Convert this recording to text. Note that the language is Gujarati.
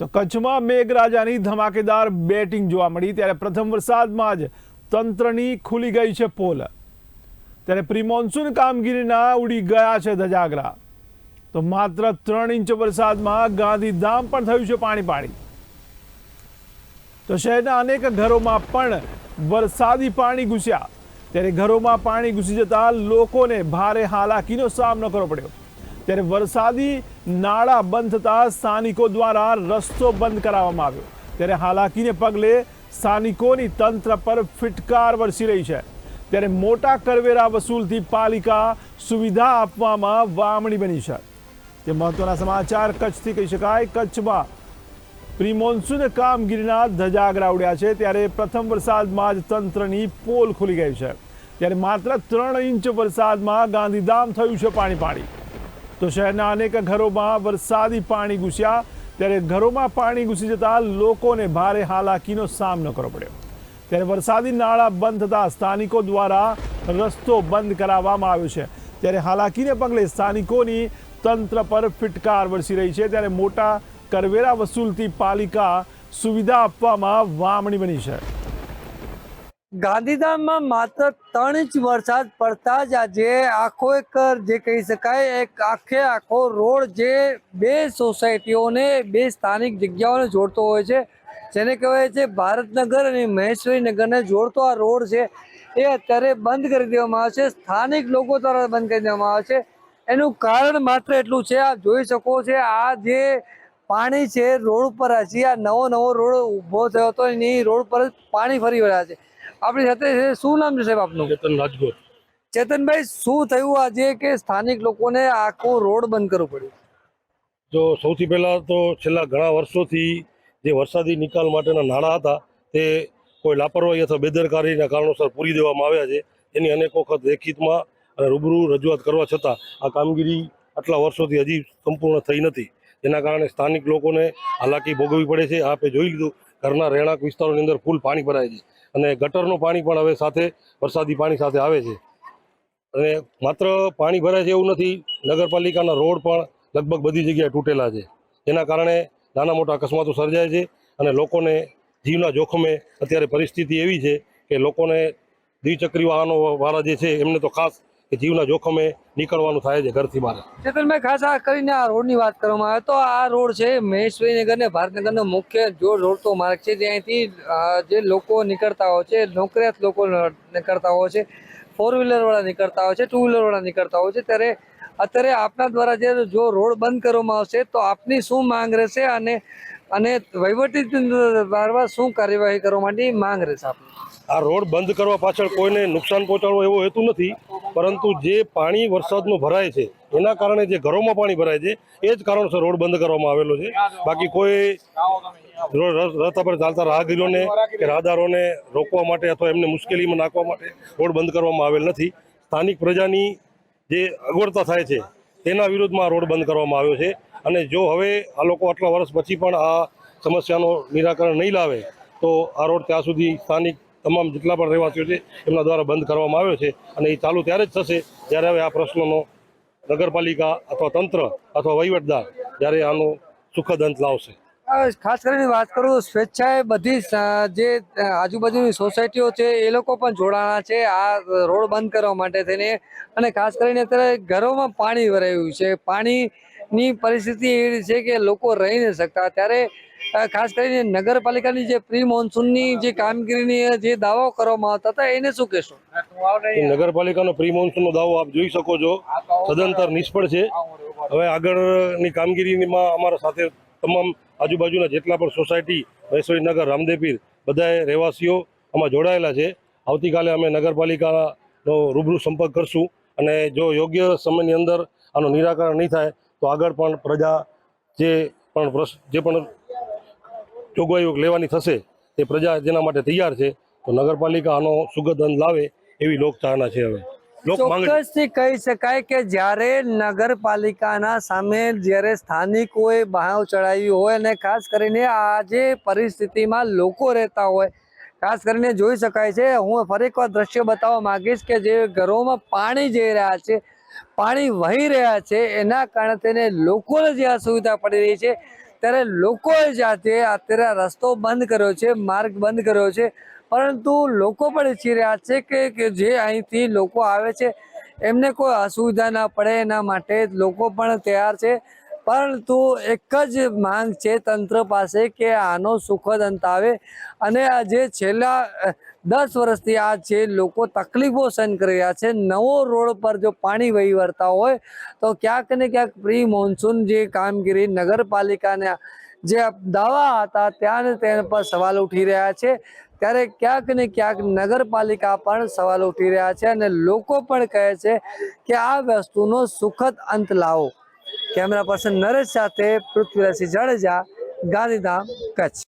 તો કચ્છમાં મેઘરાજાની ધમાકેદાર બેટિંગ જોવા મળી. ત્યારે પ્રથમ વરસાદમાં જ તંત્રની ખુલી ગઈ છે પોલ. ત્યારે પ્રિમોન્સૂન કામગીરીના ઉડી ગયા છે ધજાગરા. તો માત્ર ત્રણ ઇંચ વરસાદમાં ગાંધીધામ પણ થયું છે પાણી પાણી તો શહેરના અનેક ઘરોમાં પણ વરસાદી પાણી ઘૂસ્યા. ત્યારે ઘરોમાં પાણી ઘૂસી જતા લોકોને ભારે હાલાકીનો સામનો કરવો પડ્યો. ત્યારે વરસાદી નાળા બંધ થતા સ્થાનિકો દ્વારા રસ્તો બંધ કરાવવામાં આવ્યો. ત્યારે હાલાકીને પગલે સ્થાનિકોની તંત્ર પર ફિટકાર વરસી રહી છે. ત્યારે મોટા કરવેરા વસૂલથી પાલિકા સુવિધા આપવામાં વામણી બની છે. તે મહત્વના સમાચાર કચ્છથી કહી શકાય. કચ્છમાં પ્રી મોન્સૂન કામગીરીના ધજાગરા ઉડ્યા છે. ત્યારે પ્રથમ વરસાદમાં જ તંત્રની પોલ ખુલી ગઈ છે. ત્યારે માત્ર ત્રણ ઇંચ વરસાદમાં ગાંધીધામ થયું છે પાણી પાણી તો શહેરના અનેક ઘરોમાં વરસાદી પાણી ઘૂસ્યા. ત્યારે ઘરોમાં પાણી ઘૂસી જતા લોકોને ભારે હાલાકીનો સામનો કરવો પડ્યો. ત્યારે વરસાદી નાળા બંધ થતાં સ્થાનિકો દ્વારા રસ્તો બંધ કરાવવામાં આવ્યો છે. ત્યારે હાલાકીને પગલે સ્થાનિકોની તંત્ર પર ફિટકાર વરસી રહી છે. ત્યારે મોટા કરવેરા વસૂલતી પાલિકા સુવિધા આપવામાં વામણી બની છે. ગાંધીધામમાં માત્ર ત્રણ ઇંચ વરસાદ પડતા જ આજે આખો એક, જે કહી શકાય, એક આખે આખો રોડ જે બે સોસાયટીઓને, બે સ્થાનિક જગ્યાઓને જોડતો હોય છે. જેને કહેવાય છે ભારતનગર અને મહેશ્વરીનગરને જોડતો આ રોડ છે. એ અત્યારે બંધ કરી દેવામાં આવે છે. સ્થાનિક લોકો દ્વારા બંધ કરી દેવામાં આવે છે. એનું કારણ માત્ર એટલું છે, આપ જોઈ શકો છો, આ જે પાણી છે રોડ ઉપર હજી આ નવો નવો રોડ ઊભો થયો હતો, એની રોડ પર પાણી ફરી રહ્યા છે. આપણી સાથે શું નામ છે સાહેબ આપનું? ચેતન રાજગોર. ચેતનભાઈ શું થયું આજે કે સ્થાનિક લોકોને આખો રોડ બંધ કરવો પડ્યો? જો સૌથી પહેલાં તો છેલ્લા ઘણા વર્ષોથી જે વરસાદી નિકાલ માટેના નાણાં હતા તે કોઈ લાપરવાહી અથવા બેદરકારીના કારણોસર પૂરી દેવામાં આવ્યા છે. એની અનેક વખત લેખિતમાં અને રૂબરૂ રજૂઆત કરવા છતાં આ કામગીરી આટલા વર્ષોથી હજી સંપૂર્ણ થઈ નથી. જેના કારણે સ્થાનિક લોકોને હાલાકી ભોગવવી પડે છે. આપે જોઈ લીધું. ઘરના રહેણાંક વિસ્તારોની અંદર ફૂલ પાણી ભરાય છે. અને ગટરનું પાણી પણ હવે સાથે વરસાદી પાણી સાથે આવે છે. અને માત્ર પાણી ભરાય છે એવું નથી, નગરપાલિકાના રોડ પણ લગભગ બધી જગ્યાએ તૂટેલા છે. જેના કારણે નાના મોટા અકસ્માતો સર્જાય છે અને લોકોને જીવના જોખમે અત્યારે પરિસ્થિતિ એવી છે કે લોકોને દ્વિચક્રી વાહનો વાળા જે છે એમને તો ખાસ કે જીવના જોખમે નીકળવાનું થાય છે ઘરથી બહાર. ચેતનભાઈ ખાસ આ કરીને આ રોડની વાત કરવામાં આવે તો આ રોડ છે મહેશભાઈનગર ને ભારતનગરનો મુખ્ય જો જોડતો માર્ગ છે. જ્યાંથી જે લોકો નીકળતા હોય છે નોકરિયાત લોકો નીકળતા હોય છે ફોર વ્હીલરવાળા નીકળતા હોય છે ટુ વ્હીલરવાળા નીકળતા હોય છે. ત્યારે અત્યારે આપના દ્વારા જે જો રોડ બંધ કરવામાં આવશે તો આપની શું માંગ રહેશે અને અને વહીવટી દ્વારા શું કાર્યવાહી કરવા માટે માંગ રહેશે આપની? આ રોડ બંધ કરવા પાછળ કોઈને નુકસાન પહોંચાડવો એવો હેતુ નથી. પરંતુ જે પાણી વરસાદનું ભરાય છે, એના કારણે જે ઘરોમાં પાણી ભરાય છે, એ જ કારણસર રોડ બંધ કરવામાં આવેલો છે. બાકી કોઈ રસ્તા પર ચાલતા રાહગીરોને કે રાહદારોને રોકવા માટે અથવા એમને મુશ્કેલીમાં નાખવા માટે રોડ બંધ કરવામાં આવેલ નથી. સ્થાનિક પ્રજાની જે અગવડતા થાય છે, તેના વિરુદ્ધમાં રોડ બંધ કરવામાં આવ્યો છે. અને જો હવે આ લોકો આટલા વર્ષ પછી પણ આ સમસ્યાનો નિરાકરણ નહીં લાવે, તો આ રોડ ત્યાં સુધી સ્થાનિક તમામ જેટલા પણ રહેવાસીઓ છે, એમના દ્વારા બંધ કરવામાં આવ્યો છે અને એ ચાલુ ત્યારે જ થશે જ્યારે હવે આ પ્રશ્નનો નગરપાલિકા અથવા તંત્ર અથવા વહીવટદાર જ્યારે આનો સુખદ અંત લાવશે. ખાસ કરીને વાત કરું સ્વેચ્છાએ બધી જે આજુબાજુની સોસાયટીઓ છે, એ લોકો પણ જોડાણા છે આ રોડ બંધ કરવા માટે થઈને. અને ખાસ કરીને અત્યારે ઘરોમાં પાણી ભરાયું છે. પાણીની પરિસ્થિતિ એવી છે કે લોકો રહી નહીં શકતા. ત્યારે ખાસ કરીને નગરપાલિકાની જે પ્રી મોન્સૂનની જે કામગીરીની જે દાવો કરવામાં આવતા હતા, એને શું કહેશો? નગરપાલિકાનો પ્રી મોન્સૂનનો દાવો આપ જોઈ શકો છો. સદંતર નિષ્ફળ છે. હવે આગળની કામગીરીમાં અમારા સાથે તમામ આજુબાજુના જેટલા પણ સોસાયટી મહેશ્વરીનગર રામદેપીર બધાએ રહેવાસીઓ આમાં જોડાયેલા છે. આવતીકાલે અમે નગરપાલિકાનો રૂબરૂ સંપર્ક કરશું અને જો યોગ્ય સમયની અંદર આનું નિરાકરણ નહીં થાય તો આગળ પણ પ્રજા જે પણ જે પણ જોગવાઈઓ લેવાની થશે, તે પ્રજા જેના માટે તૈયાર છે, તો નગરપાલિકા આનો સુગંધ લાવે એવી લોકચાહના છે હવે. કહી શકાય કે જ્યારે નગરપાલિકાના સામે જ્યારે સ્થાનિકોએ બહાવ ચડાવી હોય અને ખાસ કરીને આ જે પરિસ્થિતિમાં લોકો રહેતા હોય, ખાસ કરીને જોઈ શકાય છે. હું ફરી એકવાર દ્રશ્ય બતાવવા માંગીશ કે જે ઘરોમાં પાણી જઈ રહ્યા છે પાણી વહી રહ્યા છે, એના કારણે તેને લોકોને જે અસુવિધા પડી રહી છે, ત્યારે લોકોએ જાતે અત્યારે રસ્તો બંધ કર્યો છે, માર્ગ બંધ કર્યો છે, પરંતુ લોકો પણ ઈચ્છી રહ્યા છે કે જે અહીંથી લોકો આવે છે, એમને કોઈ અસુવિધા ના પડે, એના માટે લોકો પણ તૈયાર છે, પરંતુ એક જ માંગ છે તંત્ર પાસે કે આનો સુખદ અંત આવે, અને આ જે છેલ્લા દસ વર્ષથી આ છે લોકો તકલીફો સહન કરી રહ્યા છે, નવો રોડ પર જો પાણી વહી વળતા હોય, તો ક્યાંક ને ક્યાંક પ્રી મોન્સૂન જે કામગીરી નગરપાલિકાના જે દાવા હતા, ત્યાં તેના પર સવાલ ઉઠી રહ્યા છે. ત્યારે ક્યાંક ને ક્યાંક નગરપાલિકા પણ સવાલ ઉઠી રહ્યા છે અને લોકો પણ કહે છે કે આ વસ્તુનો સુખદ અંત લાવો. કેમેરા પર્સન નરેશ સાથે પૃથ્વીરાજસિંહ જાડેજા, ગાંધીધામ, કચ્છ.